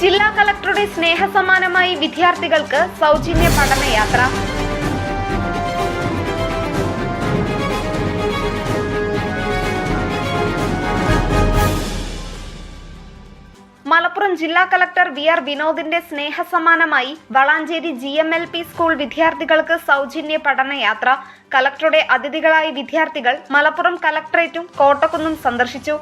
ജില്ലാ കളക്ടറുടെ സ്നേഹസമാനമായി വിദ്യാർത്ഥികൾക്ക് സൗജന്യ പഠനയാത്ര. മലപ്പുറം ജില്ലാ കളക്ടർ വി ആർ വിനോദിന്റെ സ്നേഹസമാനമായി Valanchery G M L P school വിദ്യാർത്ഥികൾക്ക് സൗജന്യ പഠനയാത്ര. കളക്ടറുടെ അതിഥികളായ വിദ്യാർത്ഥികൾ മലപ്പുറം കളക്ടറേറ്റും കോട്ടക്കുന്നും സന്ദർശിച്ചു.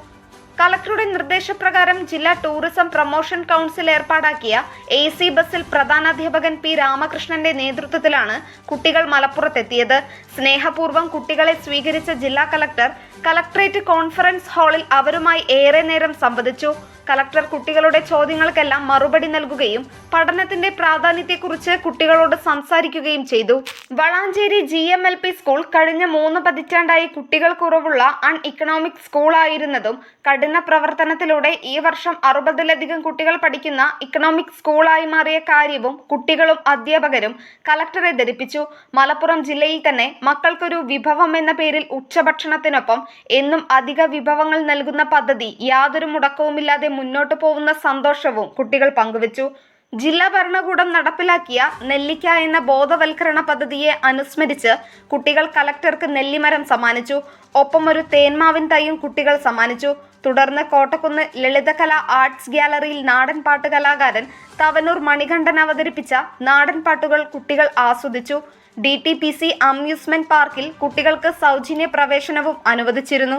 കളക്ടറുടെ നിർദ്ദേശപ്രകാരം ജില്ലാ ടൂറിസം പ്രൊമോഷൻ കൗൺസിൽ ഏർപ്പാടാക്കിയ എ സി ബസ്സിൽ പ്രധാനാധ്യാപകൻ പി രാമകൃഷ്ണന്റെ നേതൃത്വത്തിലാണ് കുട്ടികൾ മലപ്പുറത്തെത്തിയത്. സ്നേഹപൂർവം കുട്ടികളെ സ്വീകരിച്ച ജില്ലാ കളക്ടർ കളക്ടറേറ്റ് കോൺഫറൻസ് ഹാളിൽ അവരുമായി ഏറെ നേരം സംവദിച്ചു. കളക്ടർ കുട്ടികളുടെ ചോദ്യങ്ങൾക്കെല്ലാം മറുപടി നൽകുകയും പഠനത്തിന്റെ പ്രാധാന്യത്തെക്കുറിച്ച് കുട്ടികളോട് സംസാരിക്കുകയും ചെയ്തു. Valanchery G M L P school കഴിഞ്ഞ മൂന്ന് പതിറ്റാണ്ടായി കുട്ടികൾ കുറവുള്ള അൺ ഇക്കണോമിക് സ്കൂളായിരുന്നതും കഠിന പ്രവർത്തനത്തിലൂടെ ഈ വർഷം അറുപതിലധികം കുട്ടികൾ പഠിക്കുന്ന ഇക്കണോമിക് സ്കൂളായി മാറിയ കാര്യവും കുട്ടികളും അധ്യാപകരും കളക്ടറെ ധരിപ്പിച്ചു. മലപ്പുറം ജില്ലയിൽ തന്നെ മക്കൾക്കൊരു വിഭവം എന്ന പേരിൽ ഉച്ചഭക്ഷണത്തിനൊപ്പം എന്നും അധിക വിഭവങ്ങൾ നൽകുന്ന പദ്ധതി യാതൊരു മുടക്കവുമില്ലാതെ മുന്നോട്ടു പോകുന്ന സന്തോഷവും കുട്ടികൾ പങ്കുവച്ചു. ജില്ലാ ഭരണകൂടം നടപ്പിലാക്കിയ നെല്ലിക്ക എന്ന ബോധവൽക്കരണ പദ്ധതിയെ അനുസ്മരിച്ച് കുട്ടികൾ കലക്ടർക്ക് നെല്ലിമരം സമ്മാനിച്ചു. ഒപ്പം ഒരു തേന്മാവിൻ തൈയും കുട്ടികൾ സമ്മാനിച്ചു. തുടർന്ന് കോട്ടക്കുന്ന് ലളിതകല ആർട്സ് ഗ്യാലറിയിൽ നാടൻ പാട്ട് കലാകാരൻ തവനൂർ മണികണ്ഠൻ അവതരിപ്പിച്ച നാടൻ പാട്ടുകൾ കുട്ടികൾ ആസ്വദിച്ചു. D T P C amusement പാർക്കിൽ കുട്ടികൾക്ക് സൗജന്യ പ്രവേശനവും അനുവദിച്ചിരുന്നു.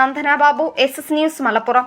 Nandana Babu S S news Malappuram.